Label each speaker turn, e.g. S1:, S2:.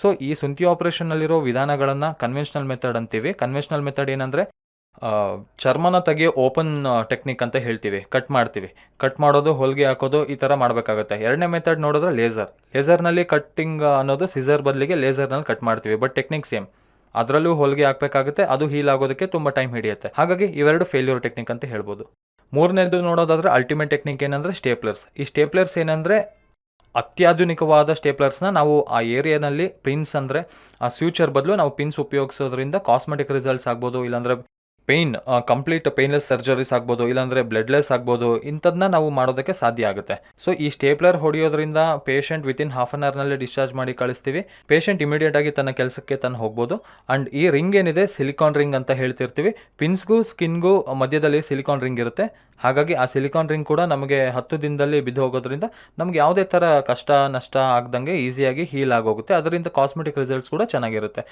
S1: So ಈ ಸುಂತಿ ಆಪರೇಷನ್ನಲ್ಲಿರೋ ವಿಧಾನಗಳನ್ನು ಕನ್ವೆನ್ಷನಲ್ ಮೆಥಡ್ ಅಂತೀವಿ. ಕನ್ವೆನ್ಷನಲ್ ಮೆಥಡ್ ಏನಂದರೆ ಚರ್ಮನ ತೆಗೆಯೋ ಓಪನ್ ಟೆಕ್ನಿಕ್ ಅಂತ ಹೇಳ್ತೀವಿ. ಕಟ್ ಮಾಡ್ತೀವಿ. ಕಟ್ ಮಾಡೋದು, ಹೊಲಿಗೆ ಹಾಕೋದು, ಈ ಥರ ಮಾಡಬೇಕಾಗುತ್ತೆ. ಎರಡನೇ ಮೆಥಡ್ ನೋಡಿದ್ರೆ ಲೇಸರ್ ಲೇಸರ್ನಲ್ಲಿ ಕಟ್ಟಿಂಗ್ ಅನ್ನೋದು ಸಿಸರ್ ಬದಲಿಗೆ ಲೇಸರ್ನಲ್ಲಿ ಕಟ್ ಮಾಡ್ತೀವಿ ಬಟ್ ಟೆಕ್ನಿಕ್ ಸೇಮ್ ಅದರಲ್ಲೂ ಹೊಲಿಗೆ ಹಾಕಬೇಕಾಗುತ್ತೆ, ಅದು ಹೀಲ್ ಆಗೋದಕ್ಕೆ ತುಂಬ ಟೈಮ್ ಹಿಡಿಯುತ್ತೆ. ಹಾಗಾಗಿ ಇವೆರಡು ಫೇಲ್ಯೂರ್ ಟೆಕ್ನಿಕ್ ಅಂತ ಹೇಳ್ಬೋದು. ಮೂರನೇದು ನೋಡೋದಾದ್ರೆ ಅಲ್ಟಿಮೇಟ್ ಟೆಕ್ನಿಕ್ ಏನಂದರೆ ಸ್ಟೇಪ್ಲರ್ಸ್ ಈ ಸ್ಟೇಪ್ಲರ್ಸ್ ಏನಂದರೆ ಅತ್ಯಾಧುನಿಕವಾದ ಸ್ಟೇಪ್ಲರ್ಸ್ನ ನಾವು ಆ ಏರಿಯಾನಲ್ಲಿ ಪಿನ್ಸ್ ಅಂದರೆ, ಆ ಸ್ಯೂಚರ್ ಬದಲು ನಾವು ಪಿನ್ಸ್ ಉಪಯೋಗಿಸೋದ್ರಿಂದ ಕಾಸ್ಮೆಟಿಕ್ ರಿಸಲ್ಟ್ಸ್ ಆಗ್ಬೋದು, ಇಲ್ಲಾಂದರೆ ಪೇಯ್ನ್ ಕಂಪ್ಲೀಟ್ ಪೇನ್ಲೆಸ್ ಸರ್ಜರೀಸ್ ಆಗ್ಬೋದು, ಇಲ್ಲಾಂದರೆ ಬ್ಲಡ್ಲೆಸ್ ಆಗ್ಬೋದು ಇಂಥದನ್ನ ನಾವು ಮಾಡೋದಕ್ಕೆ ಸಾಧ್ಯ ಆಗುತ್ತೆ. ಸೊ, ಈ ಸ್ಟೇಪ್ಲರ್ ಹೊಡೆಯೋದ್ರಿಂದ ಪೇಷಂಟ್ ವಿತಿನ್ ಹಾಫ್ ಅನ್ ಅವರ್ನಲ್ಲಿ ಡಿಸ್ಚಾರ್ಜ್ ಮಾಡಿ ಕಳಿಸ್ತೀವಿ. ಪೇಷಂಟ್ ಇಮಿಡಿಯೇಟ್ ಆಗಿ ತನ್ನ ಕೆಲಸಕ್ಕೆ ತಾನು ಹೋಗ್ಬೋದು. ಆ್ಯಂಡ್ ಈ ರಿಂಗ್ ಏನಿದೆ? ಸಿಲಿಕಾನ್ ರಿಂಗ್ ಅಂತ ಹೇಳ್ತಿರ್ತೀವಿ. ಪಿನ್ಸ್ಗೂ, ಸ್ಕಿನ್ಗೂ ಮಧ್ಯದಲ್ಲಿ ಸಿಲಿಕಾನ್ ರಿಂಗ್ ಇರುತ್ತೆ. ಹಾಗಾಗಿ ಆ ಸಿಲಿಕಾನ್ ರಿಂಗ್ ಕೂಡ ನಮಗೆ ಹತ್ತು ದಿನದಲ್ಲಿ ಬಿದ್ದು ಹೋಗೋದ್ರಿಂದ ನಮ್ಗೆ ಯಾವುದೇ ಥರ ಕಷ್ಟ, ನಷ್ಟ ಆಗ್ದಂಗೆ ಈಸಿಯಾಗಿ ಹೀಲ್ ಆಗೋಗುತ್ತೆ. ಅದರಿಂದ ಕಾಸ್ಮೆಟಿಕ್ ರಿಸಲ್ಟ್ಸ್ ಕೂಡ ಚೆನ್ನಾಗಿರುತ್ತೆ.